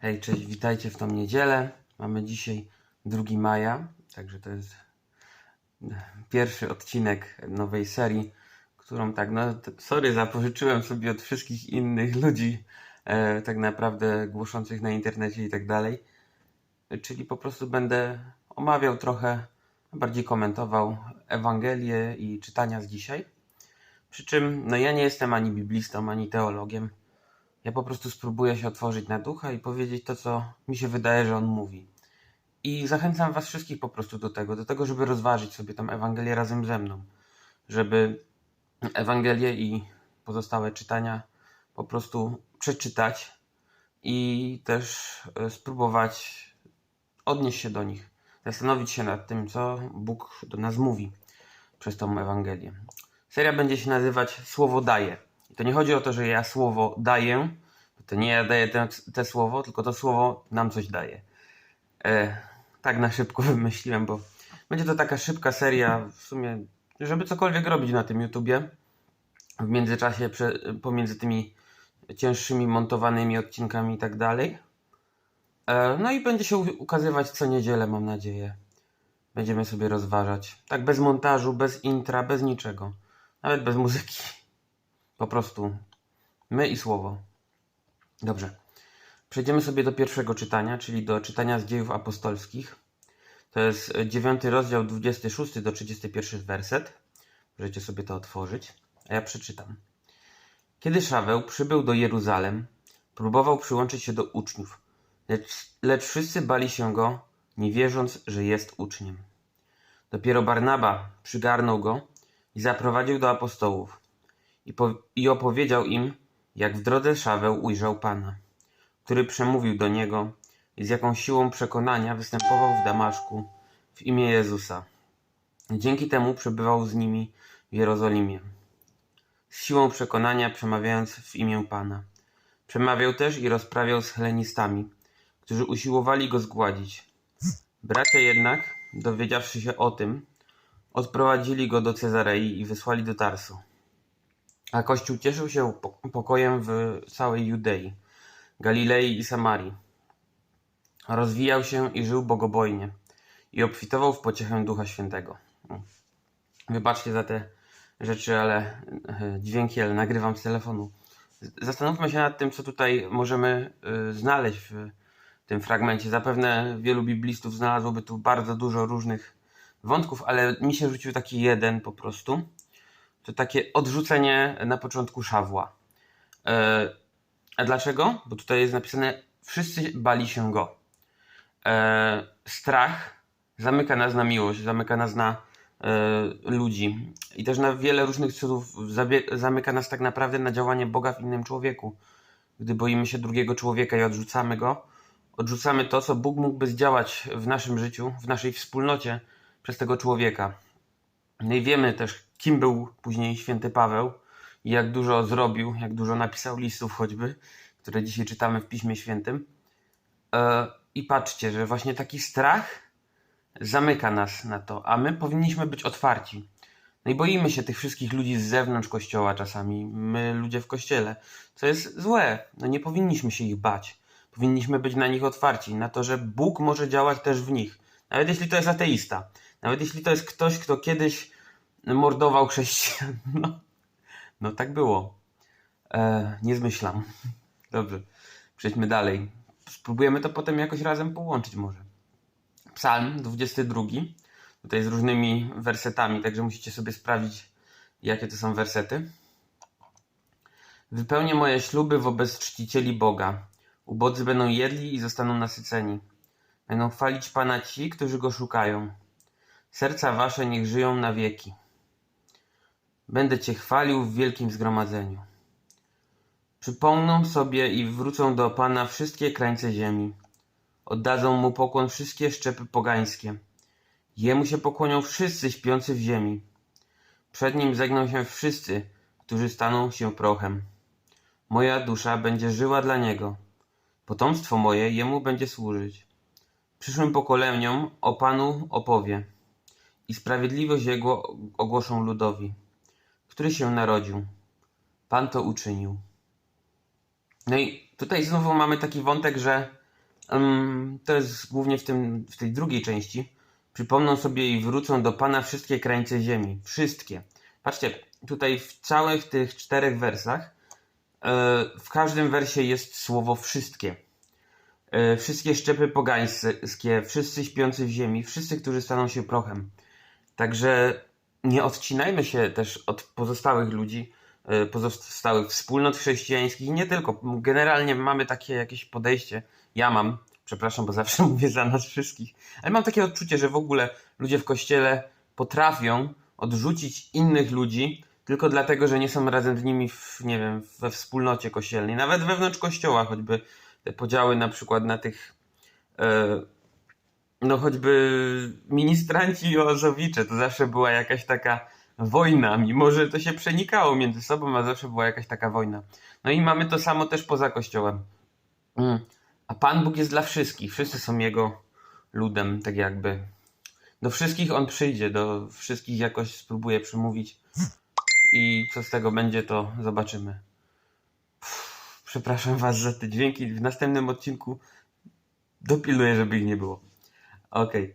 Hej, cześć, witajcie w tą niedzielę. Mamy dzisiaj 2 maja, także to jest pierwszy odcinek nowej serii, którą tak, no sorry, zapożyczyłem sobie od wszystkich innych ludzi, e, tak naprawdę głoszących na internecie i tak dalej. Czyli po prostu będę omawiał trochę, bardziej komentował Ewangelię i czytania z dzisiaj. Przy czym, no ja nie jestem ani biblistą, ani teologiem. Ja po prostu spróbuję się otworzyć na ducha i powiedzieć to, co mi się wydaje, że on mówi. I zachęcam Was wszystkich po prostu do tego, do tego, żeby rozważyć sobie tą Ewangelię razem ze mną. Żeby Ewangelię i pozostałe czytania po prostu przeczytać i też e, spróbować odnieść się do nich. Zastanowić się nad tym, co Bóg do nas mówi przez tą Ewangelię. Seria będzie się nazywać Słowo daje. To nie chodzi o to, że ja słowo daję, to nie ja daję te, te słowo, tylko to słowo nam coś daje. E, tak na szybko wymyśliłem, bo będzie to taka szybka seria, w sumie, żeby cokolwiek robić na tym YouTubie. W międzyczasie, prze, pomiędzy tymi cięższymi montowanymi odcinkami i tak dalej. E, no i będzie się ukazywać co niedzielę, mam nadzieję. Będziemy sobie rozważać. Tak bez montażu, bez intra, bez niczego. Nawet bez muzyki. Po prostu my i słowo. Dobrze. Przejdziemy sobie do pierwszego czytania, czyli do czytania z dziejów apostolskich. To jest e, 9 rozdział 26 do 31 werset. Możecie sobie to otworzyć, a ja przeczytam. Kiedy Szaweł przybył do Jeruzalem, próbował przyłączyć się do uczniów, lecz, lecz wszyscy bali się go, nie wierząc, że jest uczniem. Dopiero Barnaba przygarnął go i zaprowadził do apostołów i, po, i opowiedział im, jak w drodze Szaweł ujrzał Pana, który przemówił do niego i z jaką siłą przekonania występował w Damaszku w imię Jezusa. Dzięki temu przebywał z nimi w Jerozolimie, z siłą przekonania przemawiając w imię Pana. Przemawiał też i rozprawiał z helenistami, którzy usiłowali go zgładzić. Bracia jednak, dowiedziawszy się o tym, odprowadzili go do Cezarei i wysłali do Tarsu. A Kościół cieszył się po- pokojem w całej Judei, Galilei i Samarii. Rozwijał się i żył bogobojnie i obfitował w pociechę Ducha Świętego. Wybaczcie za te rzeczy, ale e, dźwięki, ale nagrywam z telefonu. Zastanówmy się nad tym, co tutaj możemy e, znaleźć w tym fragmencie. Zapewne wielu biblistów znalazłoby tu bardzo dużo różnych wątków, ale mi się rzucił taki jeden po prostu. To takie odrzucenie na początku Szawła. E, a dlaczego? Bo tutaj jest napisane, wszyscy bali się go. E, strach zamyka nas na miłość, zamyka nas na e, ludzi i też na wiele różnych cudów zamyka nas tak naprawdę na działanie Boga w innym człowieku. Gdy boimy się drugiego człowieka i odrzucamy go, odrzucamy to, co Bóg mógłby zdziałać w naszym życiu, w naszej wspólnocie przez tego człowieka. No i wiemy też, kim był później święty Paweł i jak dużo zrobił, jak dużo napisał listów choćby, które dzisiaj czytamy w Piśmie Świętym. E, I patrzcie, że właśnie taki strach zamyka nas na to, a my powinniśmy być otwarci. No i boimy się tych wszystkich ludzi z zewnątrz kościoła czasami, my ludzie w kościele, co jest złe. No nie powinniśmy się ich bać. Powinniśmy być na nich otwarci, na to, że Bóg może działać też w nich. Nawet jeśli to jest ateista, nawet jeśli to jest ktoś, kto kiedyś mordował chrześcijan. No, no tak było. E, nie zmyślam. Dobrze, przejdźmy dalej. Spróbujemy to potem jakoś razem połączyć może. Psalm 22. Tutaj z różnymi wersetami, także musicie sobie sprawdzić, jakie to są wersety. Wypełnię moje śluby wobec czcicieli Boga. Ubodzy będą jedli i zostaną nasyceni. Będą chwalić Pana ci, którzy Go szukają. Serca wasze niech żyją na wieki. Będę Cię chwalił w wielkim zgromadzeniu. Przypomną sobie i wrócą do Pana wszystkie krańce ziemi. Oddadzą Mu pokłon wszystkie szczepy pogańskie. Jemu się pokłonią wszyscy śpiący w ziemi. Przed Nim zegną się wszyscy, którzy staną się prochem. Moja dusza będzie żyła dla Niego. Potomstwo moje Jemu będzie służyć. Przyszłym pokoleniom o Panu opowie i sprawiedliwość Jego ogłoszą ludowi, który się narodził. Pan to uczynił. No i tutaj znowu mamy taki wątek, że Ym, to jest głównie w, tym, w tej drugiej części. Przypomną sobie i wrócą do Pana wszystkie krańce ziemi. Wszystkie. Patrzcie, tutaj w całych tych czterech wersach, e, w każdym wersie jest słowo wszystkie. E, Wszystkie szczepy pogańskie, wszyscy śpiący w ziemi, wszyscy, którzy staną się prochem. Także nie odcinajmy się też od pozostałych ludzi, e, pozostałych wspólnot chrześcijańskich. Nie tylko. Generalnie mamy takie jakieś podejście. Ja mam, przepraszam, bo zawsze mówię za nas wszystkich, ale mam takie odczucie, że w ogóle ludzie w kościele potrafią odrzucić innych ludzi tylko dlatego, że nie są razem z nimi w, nie wiem, we wspólnocie kościelnej. Nawet wewnątrz kościoła, choćby te podziały na przykład na tych e, no choćby ministranci i ozowicze, to zawsze była jakaś taka wojna, mimo że to się przenikało między sobą, a zawsze była jakaś taka wojna. No i mamy to samo też poza kościołem. Mm. A Pan Bóg jest dla wszystkich, wszyscy są Jego ludem, tak jakby. Do wszystkich On przyjdzie, do wszystkich jakoś spróbuje przemówić i co z tego będzie, to zobaczymy. Przepraszam Was za te dźwięki, w następnym odcinku dopilnuję, żeby ich nie było. Okej.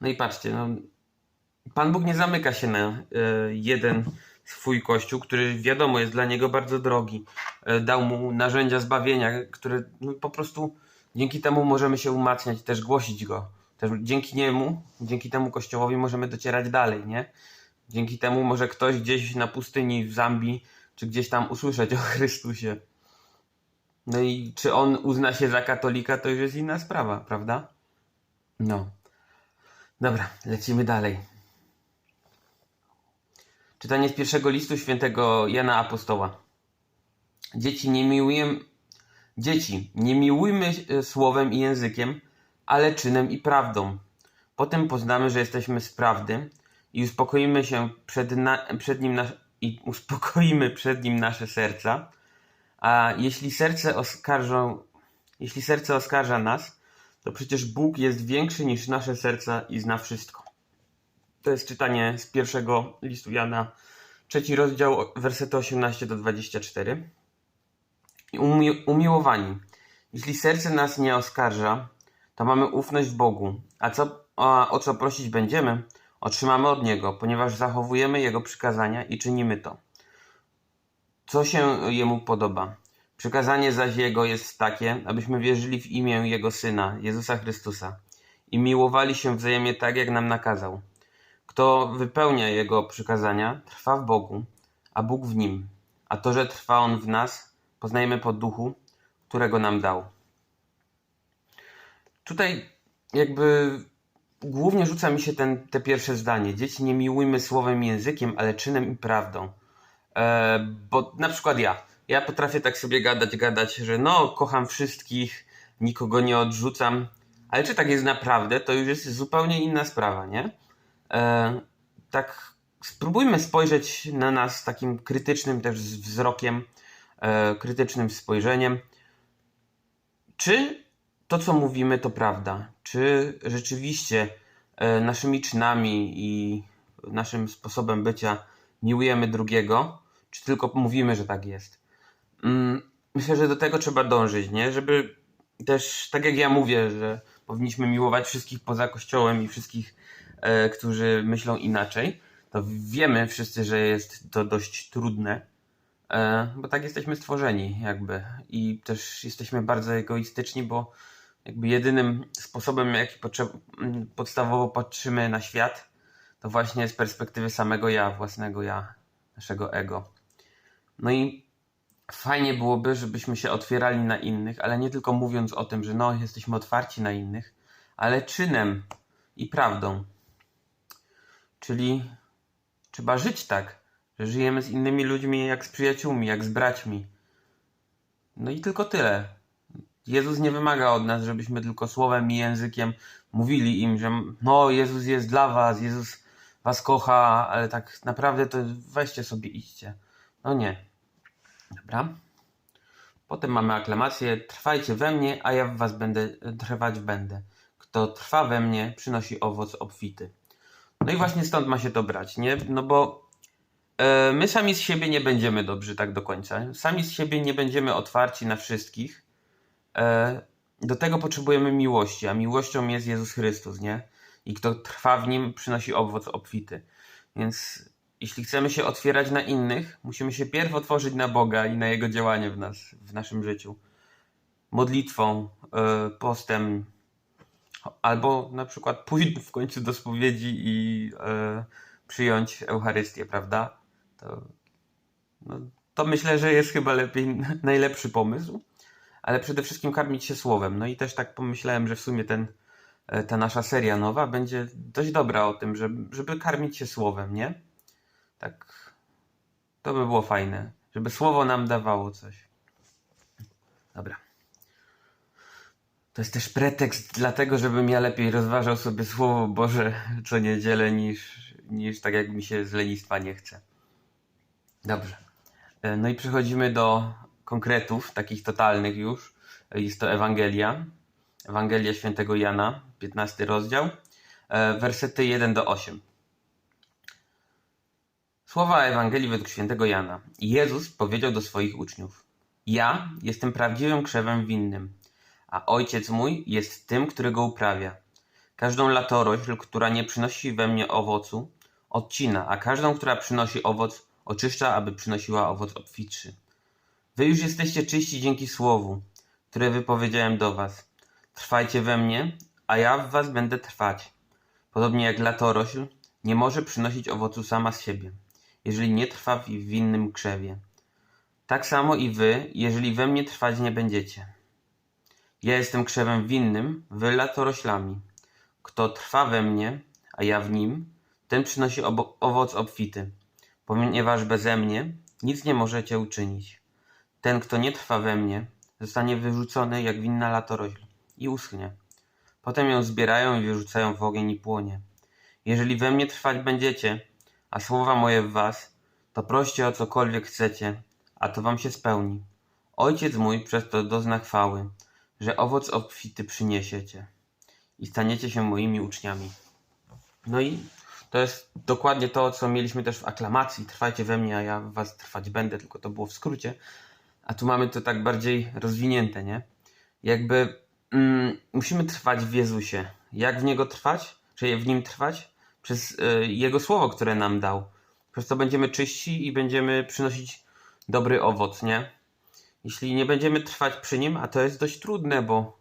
No i patrzcie, no, Pan Bóg nie zamyka się na e, jeden swój kościół, który wiadomo jest dla niego bardzo drogi. E, dał mu narzędzia zbawienia, które no, po prostu dzięki temu możemy się umacniać, też głosić go. Też dzięki niemu, dzięki temu kościołowi możemy docierać dalej, nie? Dzięki temu może ktoś gdzieś na pustyni w Zambii, czy gdzieś tam usłyszeć o Chrystusie. No i czy on uzna się za katolika, to już jest inna sprawa, prawda? No. Dobra, lecimy dalej. Czytanie z pierwszego listu świętego Jana Apostoła. Dzieci, nie miłujemy, dzieci, nie miłujmy e, słowem i językiem, ale czynem i prawdą. Potem poznamy, że jesteśmy z prawdy i uspokoimy się przed, na, przed nim i uspokoimy przed nim nasze serca. A jeśli serce oskarżą, jeśli serce oskarża nas, to przecież Bóg jest większy niż nasze serca i zna wszystko. To jest czytanie z pierwszego listu Jana, trzeci rozdział, wersety 18 do 24. I umi- umiłowani, jeśli serce nas nie oskarża, to mamy ufność w Bogu, a, co, a o co prosić będziemy, otrzymamy od Niego, ponieważ zachowujemy Jego przykazania i czynimy to co się jemu podoba. Przykazanie zaś jego jest takie, abyśmy wierzyli w imię jego syna, Jezusa Chrystusa, i miłowali się wzajemnie tak, jak nam nakazał. Kto wypełnia jego przykazania, trwa w Bogu, a Bóg w nim. A to, że trwa on w nas, poznajemy po duchu, którego nam dał. Tutaj jakby głównie rzuca mi się ten, te pierwsze zdanie. Dzieci nie miłujmy słowem językiem, ale czynem i prawdą. E, bo na przykład ja. Ja potrafię tak sobie gadać, gadać, że no, kocham wszystkich, nikogo nie odrzucam. Ale czy tak jest naprawdę, to już jest zupełnie inna sprawa, nie? E, tak spróbujmy spojrzeć na nas takim krytycznym też wzrokiem, e, krytycznym spojrzeniem. Czy to, co mówimy, to prawda? Czy rzeczywiście naszymi czynami i naszym sposobem bycia miłujemy drugiego? Czy tylko mówimy, że tak jest? Mm, Myślę, że do tego trzeba dążyć, nie? Żeby też, tak jak ja mówię, że powinniśmy miłować wszystkich poza Kościołem i wszystkich, e, którzy myślą inaczej, to wiemy wszyscy, że jest to dość trudne, e, bo tak jesteśmy stworzeni, jakby. I też jesteśmy bardzo egoistyczni, bo jakby jedynym sposobem, jaki potrze- m, podstawowo patrzymy na świat, to właśnie z perspektywy samego ja, własnego ja, naszego ego. No i fajnie byłoby, żebyśmy się otwierali na innych, ale nie tylko mówiąc o tym, że no, jesteśmy otwarci na innych, ale czynem i prawdą. Czyli trzeba żyć tak, że żyjemy z innymi ludźmi jak z przyjaciółmi, jak z braćmi. No i tylko tyle. Jezus nie wymaga od nas, żebyśmy tylko słowem i językiem mówili im, że no, Jezus jest dla was, Jezus was kocha, ale tak naprawdę to weźcie sobie idźcie. No nie. Dobra. Potem mamy aklamację. Trwajcie we mnie, a ja w was będę trwać będę. Kto trwa we mnie, przynosi owoc obfity. No i właśnie stąd ma się to brać, nie? No bo e, my sami z siebie nie będziemy dobrzy tak do końca. Sami z siebie nie będziemy otwarci na wszystkich. e, do tego potrzebujemy miłości, a miłością jest Jezus Chrystus, nie? I kto trwa w nim, przynosi owoc obfity. Więc jeśli chcemy się otwierać na innych, musimy się pierw otworzyć na Boga i na Jego działanie w nas, w naszym życiu. Modlitwą, e, postem, albo na przykład pójść w końcu do spowiedzi i e, przyjąć Eucharystię, prawda? To, no, to myślę, że jest chyba lepiej, najlepszy pomysł, ale przede wszystkim karmić się słowem. No i też tak pomyślałem, że w sumie ten, e, ta nasza seria nowa będzie dość dobra o tym, żeby, żeby karmić się słowem, nie? Tak, to by było fajne, żeby słowo nam dawało coś. Dobra. To jest też pretekst dlatego, żebym ja lepiej rozważał sobie Słowo Boże co niedzielę niż, niż tak jak mi się z lenistwa nie chce. Dobrze. E, No i przechodzimy do konkretów, takich totalnych już. Jest to Ewangelia. Ewangelia świętego Jana, 15 rozdział, e, wersety 1 do 8. Słowa Ewangelii według świętego Jana. Jezus powiedział do swoich uczniów: Ja jestem prawdziwym krzewem winnym, a ojciec mój jest tym, który go uprawia. Każdą latorośl, która nie przynosi we mnie owocu, odcina, a każdą, która przynosi owoc, oczyszcza, aby przynosiła owoc obfitszy. Wy już jesteście czyści dzięki słowu, które wypowiedziałem do was. Trwajcie we mnie, a ja w was będę trwać. Podobnie jak latorośl nie może przynosić owocu sama z siebie, jeżeli nie trwa w w innym krzewie. Tak samo i wy, jeżeli we mnie trwać nie będziecie. Ja jestem krzewem winnym, wy latoroślami. Kto trwa we mnie, a ja w nim, ten przynosi owoc obfity, ponieważ beze mnie nic nie możecie uczynić. Ten, kto nie trwa we mnie, zostanie wyrzucony jak winna latorośl i uschnie. Potem ją zbierają i wyrzucają w ogień i płonie. Jeżeli we mnie trwać będziecie, a słowa moje w was, to proście o cokolwiek chcecie, a to wam się spełni. Ojciec mój przez to dozna chwały, że owoc obfity przyniesiecie i staniecie się moimi uczniami. No i to jest dokładnie to, co mieliśmy też w aklamacji. Trwajcie we mnie, a ja w was trwać będę, tylko to było w skrócie. A tu mamy to tak bardziej rozwinięte, nie? Jakby mm, musimy trwać w Jezusie. Jak w Niego trwać? Czy w Nim trwać? Przez y, Jego Słowo, które nam dał. Przez to będziemy czyści i będziemy przynosić dobry owoc, nie? Jeśli nie będziemy trwać przy Nim, a to jest dość trudne, bo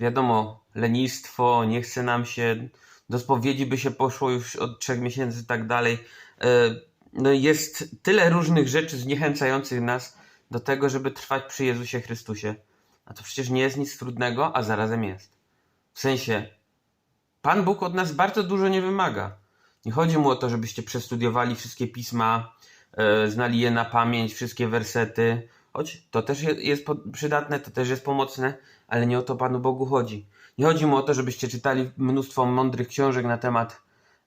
wiadomo, lenistwo, nie chce nam się, do spowiedzi by się poszło już od trzech miesięcy i tak dalej. E, No jest tyle różnych rzeczy zniechęcających nas do tego, żeby trwać przy Jezusie Chrystusie. A to przecież nie jest nic trudnego, a zarazem jest. W sensie, Pan Bóg od nas bardzo dużo nie wymaga. Nie chodzi mu o to, żebyście przestudiowali wszystkie pisma, e, znali je na pamięć, wszystkie wersety, choć to też je- jest przydatne, to też jest pomocne, ale nie o to Panu Bogu chodzi. Nie chodzi mu o to, żebyście czytali mnóstwo mądrych książek na temat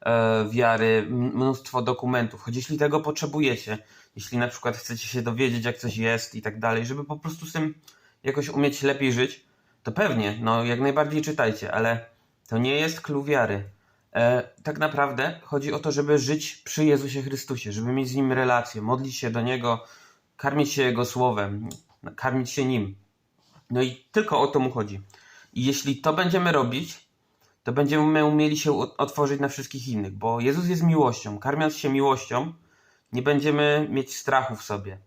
e, wiary, mnóstwo dokumentów, choć jeśli tego potrzebujecie, jeśli na przykład chcecie się dowiedzieć, jak coś jest i tak dalej, żeby po prostu z tym jakoś umieć lepiej żyć, to pewnie, no jak najbardziej czytajcie, ale to nie jest clue wiary. E, tak naprawdę chodzi o to, żeby żyć przy Jezusie Chrystusie, żeby mieć z Nim relację, modlić się do Niego, karmić się Jego Słowem, karmić się Nim. No i tylko o to mu chodzi. I jeśli to będziemy robić, to będziemy umieli się otworzyć na wszystkich innych, bo Jezus jest miłością. Karmiąc się miłością, nie będziemy mieć strachu w sobie.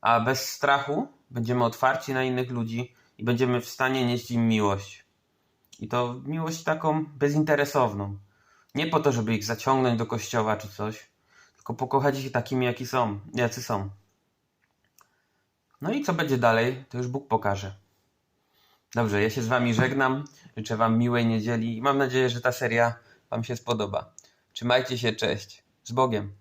A bez strachu będziemy otwarci na innych ludzi i będziemy w stanie nieść im miłość. I to miłość taką bezinteresowną. Nie po to, żeby ich zaciągnąć do kościoła czy coś, tylko pokochać ich takimi, jaki są, jacy są. No i co będzie dalej, to już Bóg pokaże. Dobrze, ja się z Wami żegnam. Życzę Wam miłej niedzieli i mam nadzieję, że ta seria Wam się spodoba. Trzymajcie się, cześć. Z Bogiem.